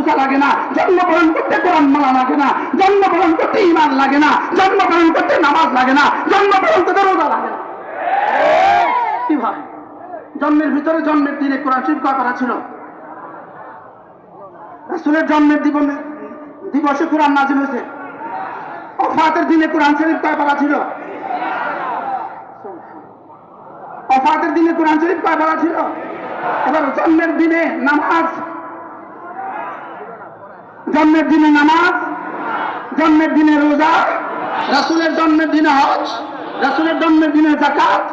পূজা লাগে না, জন্মগ্রহণ করতে কোরআন মালা লাগে না, জন্মগ্রহণ করতে ইমান লাগে না, জন্মগ্রহণ করতে নামাজ লাগে না, জন্মগ্রহণ করতে রোজা লাগে না। কি জন্মের ভিতরে জন্মের দিনে কোরআন শরীফ করা ছিল? রাসূলের জন্মের দিবনে দিবসে কোরআন নাজিল হয়েছে। অফাতের দিনে কোরআন শরীফ কয় পারা ছিল? অফাতের দিনে কোরআন শরীফ কয় পারা ছিল? এবার জন্মের দিনে নামাজ জন্মের দিনে নামাজ, জন্মের দিনে রোজা, রাসূলের জন্মের দিনে হজ, রাসূলের জন্মের দিনে জাকাত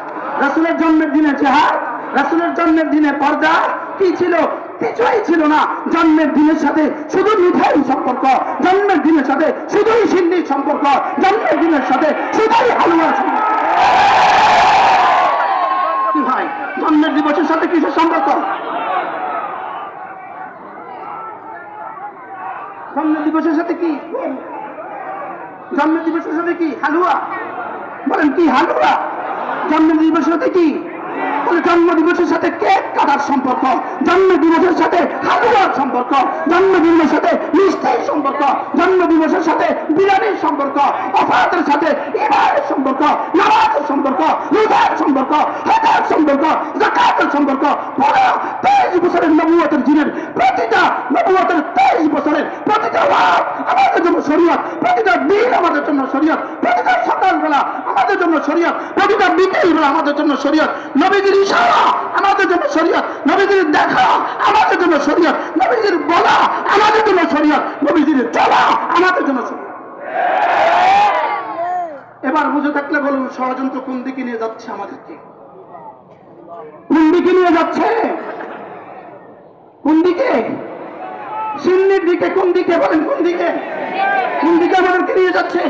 রাসূলের জন্মের দিনে জেহাদ, রাসূলের জন্মের দিনে পর্দা, কি ছিল? কিছুই ছিল না। জন্মের দিনের সাথে শুধু মিঠাই সম্পর্ক, জন্মের দিনের সাথে শুধুই সিন্নির সম্পর্ক, জন্মের দিনের সাথে শুধুই হালুয়ার সম্পর্ক। জন্মের দিবসের সাথে কিসের সম্পর্ক? জন্ম দিবসের সাথে কি? জন্ম দিবসের সাথে কি? হালুয়া? বলেন কি হালুয়া? জন্ম দিবসের সাথে কি? জন্ম দিবসের সাথে কেক কাটার সম্পর্ক, জন্ম দিবসের সাথে হালুয়ার সম্পর্ক, জন্ম দিবসের সাথে মিষ্টির সম্পর্ক। জন্ম দিবসের সাথে বিরিয়ানির সম্পর্ক অফাতের সাথে ইমানের সম্পর্ক, নামাজের সম্পর্ক, রোজার সম্পর্ক হাজার সম্পর্ক জাকাতের সম্পর্ক, পুরো তেইশ বছরের নবুয়তের দিনের প্রতিটা নবুয়তের তেইশ বছরের প্রতিটা জন্য শরীয়ত, প্রতিটা দিন আমাদের জন্য শরীয়ত, প্রতিটা সকালবেলা আমাদের জন্য শরীয়ত, প্রতিটা বিকেল আমাদের জন্য শরীয়ত। নবীজির ইশারা আমাদের জন্য শরীয়ত, নবীজির দেখা আমাদের জন্য শরীয়ত, নবীজির বলা আমাদের জন্য শরীয়ত, নবীজির চলা আমাদের জন্য এবার বুঝে থাকলে বলুন, ষড়যন্ত্র কোন দিকে নিয়ে যাচ্ছে আমাদেরকে? কোন দিকে নিয়ে যাচ্ছে? কোন দিকে? সিন্নির দিকে, কোন দিকে বলেন, কোন দিকে? কোন দিকে আমাদেরকে নিয়ে যাচ্ছে?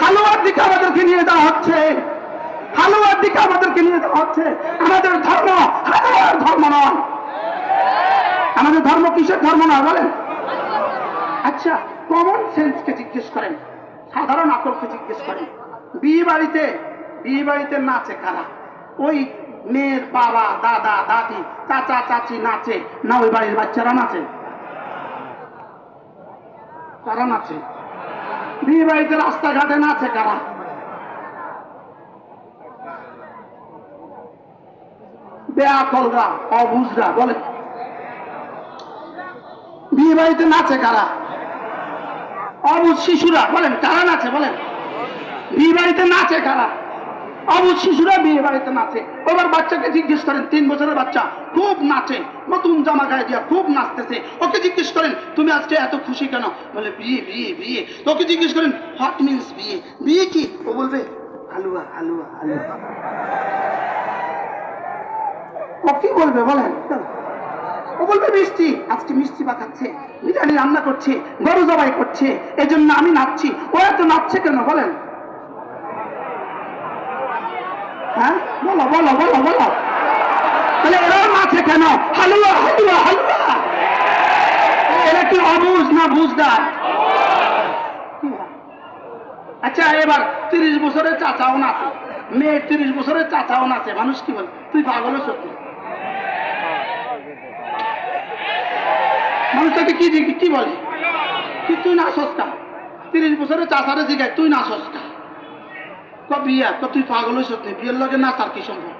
হালুয়ার দিকে আমাদেরকে নিয়ে যাওয়া হচ্ছে। হালুয়ার দিকে আমাদেরকে নিয়ে যাওয়া হচ্ছে। আমাদের ধর্ম হালুয়ার ধর্ম নয়। আমাদের ধর্ম কিসের ধর্ম নয় বলেন? আচ্ছা কমন সেন্সকে জিজ্ঞেস করেন, সাধারণ আকলকে জিজ্ঞেস করেন বিয়ে বাড়িতে বিয়ে বাড়িতে নাচে কারা? ওই মেয়ের বাবা, দাদা, দাদি, চাচা, চাচি নাচে, না ওই বাড়ির বাচ্চারা নাচে? কারা নাচে বিয়ে রাস্তাঘাটে নাচে কারা? বেয়া কলরা অবুজরা, বলে। বিয়ে বাড়িতে নাচে কারা? অবুজ শিশুরা, বলেন, কারা নাচে বলেন। বিয়ে বাড়িতে নাচে কারা? অবুজ শিশুরা বিয়ে বাড়িতে নাচে। ওবার বাচ্চাকে জিজ্ঞেস করেন, তিন বছরের বাচ্চা? খুব নাচে। নতুন জামা গায়ে দিয়া খুব নাচতেছে। ওকে জিজ্ঞেস করেন, তুমি আজকে এত খুশি কেন? বলে, বিয়ে বিয়ে বিয়ে। ওকে জিজ্ঞেস করেন হট মিন্স বিয়ে। বিয়ে কি? ও বলবে, হালুয়া হালুয়া হালুয়া। ও কি বলবে বলেন? ও বলবে, মিষ্টি, আজকে মিষ্টি পাকাচ্ছে, বিরিয়ানি রান্না করছে, গরু জবাই করছে, এজন্য আমি নাচছি। ও এত নাচছে কেন বলেন হ্যাঁ বলো বলো বলো বলো। তাহলে ওরাও নাচে কেন? হালুয়া হালুয়া হালুয়া। এরা কি অবুঝ না বুঝদার? আচ্ছা এবার তিরিশ বছরের চাচাও নাচে। মেয়ের তিরিশ বছরের চাচাও নাচে। মানুষ কি বলে? তুই পাগল সত্যি মানুষ তাকে কি কি বলে? তুই নাচস কা? তিরিশ বছরের চাচারে জিগায়, তুই নাচস কা? বিয়া? ক তুই পাগল সত্যি বিয়ের লগে নাচার কি সম্ভব?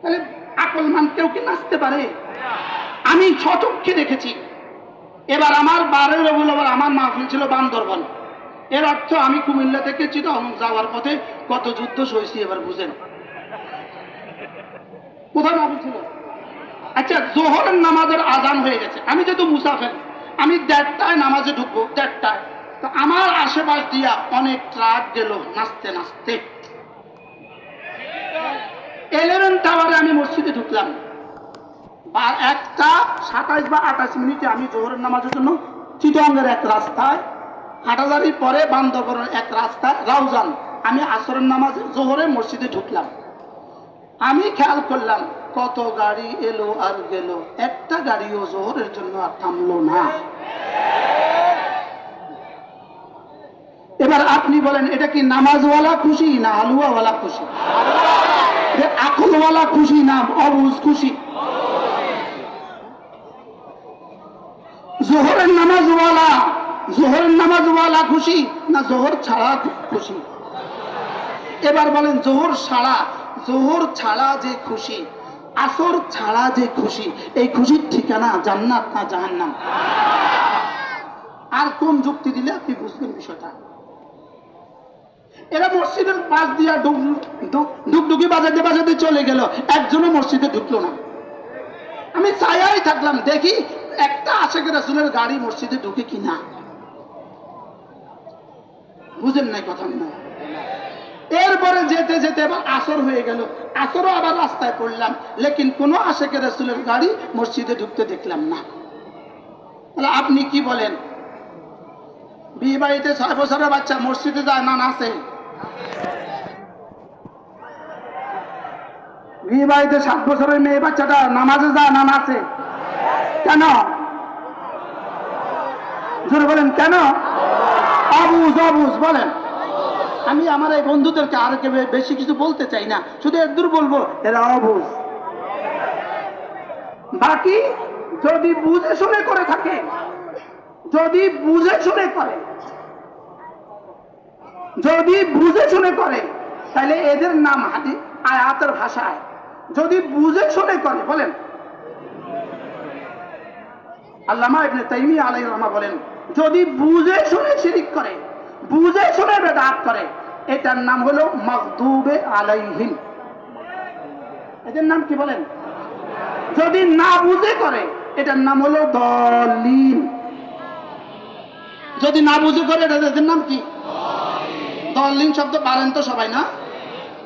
তাহলে আকল মান কেউ কি নাচতে পারে? আমি সচক্ষে দেখেছি। এবার আমার বারোই রবিউল আবার আমার মাহফিল ছিল বান্দরবন। এর অর্থ আমি কুমিল্লা থেকে চিটাং যাওয়ার পথে কত যুদ্ধ সইছি এবার বুঝেন। কোথায় মাহফিল ছিল? আচ্ছা জোহরের নামাজের আজান হয়ে গেছে। আমি যেহেতু মুসাফের, আমি দেড়টায় নামাজে ঢুকবো, দেড়টায়। তো আমার আশেপাশ দিয়া অনেক ট্রাক গেল, নাচতে নাচতে। এলেভেন টাওয়ারে আমি মসজিদে ঢুকলাম। বা একটা সাতাইশ বা আঠাশ মিনিটে আমি জোহরের নামাজের জন্য চিটঙ্গের এক রাস্তায়, হাটাজারির পরে বান্দরবনের এক রাস্তায় রাউজান। আমি আসরের নামাজে জোহরে মসজিদে ঢুকলাম। আমি খেয়াল করলাম, কত গাড়ি এলো আর গেল। একটা গাড়িও জোহরের জন্য আর থামলো না। এবার আপনি বলেন, এটা কি নামাজওয়ালা খুশি না হালুয়াওয়ালা খুশি? আকলওয়ালা খুশি না অবুজ খুশি? জোহরের নামাজওয়ালা জোহরের নামাজওয়ালা খুশি না জোহর ছাড়া খুশি? এবার বলেন, জোহর ছাড়া জোহর ছাড়া যে খুশি, আসর ছাড়া যে খুশি, এই খুশির ঠিকানা জান্নাত না জাহান্নাম? আর কোন যুক্তি দিলে আপনি বুঝবেন বিষয়টা? এরা মসজিদের পাশ দিয়া ডুক- ডুক- ডুকডুকি বাজাতে বাজাতে চলে গেল। একজনও মসজিদে ঢুকলো না। আমি চাইয়াই থাকলাম, দেখি একটা আশেখ রাসুলের গাড়ি মসজিদে ঢুকে কিনা। বুঝেন নাই কথা না এরপরে যেতে যেতে এবার আসর হয়ে গেল। আসরও আবার রাস্তায় পড়লাম, লেকিন কোনো আশেখ রাসুলের গাড়ি মসজিদে ঢুকতে দেখলাম না। তাহলে আপনি কি বলেন? বিয়ে বাড়িতে ছয় বছরের বাচ্চা মসজিদে যায় না নাচে বিয়ে বাড়িতে সাত বছরের মেয়ে বাচ্চাটা নামাজে যায় না নাচে কেন? জোরে বলেন, কেন? অবুজ অবুজ বলেন। আমি আমার এই বন্ধুদেরকে আর কে বেশি কিছু বলতে চাই না, শুধু একদূর বলব এরা অবুজ। বাকি যদি বুঝে শুনে করে থাকে, যদি বুঝে শুনে করে যদি বুঝে শুনে করে তাহলে এদের নাম হাদি আয়াতের ভাষায়। যদি বুঝে শুনে করে, বলেন। আল্লামা ইবনে তাইমিয়া আলাইহির রহমা বলেন, যদি বুঝে শুনে শিরিক করে, বুঝে শুনে বেদাত করে, এটার নাম হলো মাগদুবে আলাইহিম এদের নাম কি বলেন? যদি না বুঝে করে, এটার নাম হলো দলিন যদি না বুঝে করে এটা এদের নাম কি? দলিন শব্দ পারেন তো সবাই না?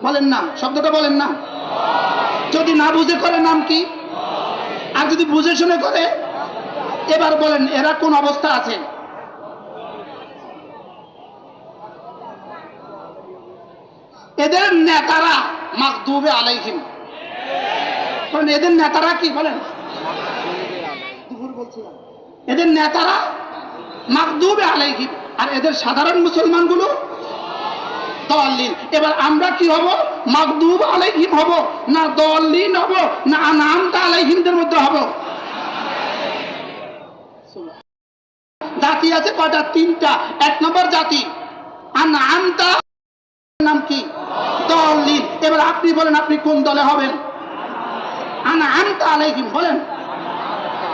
বলেন না, শব্দটা বলেন না। যদি না বুঝে করে নাম কি? আর যদি বুঝে শুনে করে, এবার বলেন, এরা কোন অবস্থা আছে? এদের নেতারা মাকদুবে আলাইহিম। বলেন, এদের নেতারা কি? বলেন। এদের নেতারা মাকদুবে আলাইহিম। আর এদের সাধারণ মুসলমানগুলো দলিন এবার আমরা কি হব? মাকদুব আলাইহিম হব না দলিন হব না আনাম তা আলাইহিমদের মধ্যে হব? জাতি আছে কটা তিনটা। এক নম্বর জাতি। আনামটা নাম কি? দলিন এবার আপনি বলেন, আপনি কোন দলে হবেন? আনা আলাইহিম, বলেন।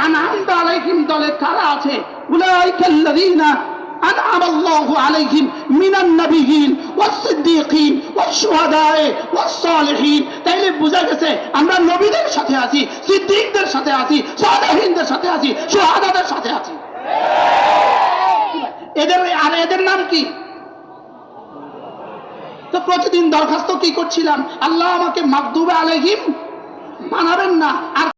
আনা আলাইহিম দলে কারা আছে? উলাইকাল্লাযীনা আনআমাল্লাহু আলাইহিম মিনান নাবিয়িন তাইলে বোঝা গেছে, আমরা নবীদের সাথে আছি, সিদ্দিকদের সাথে আছি সাথে আছি সাথে আছি। এদের, আর এদের নাম কি? তো প্রতিদিন দরখাস্ত কি করছিলাম? আল্লাহ আমাকে মাকদুবে আলহিম বানাবেন না, আর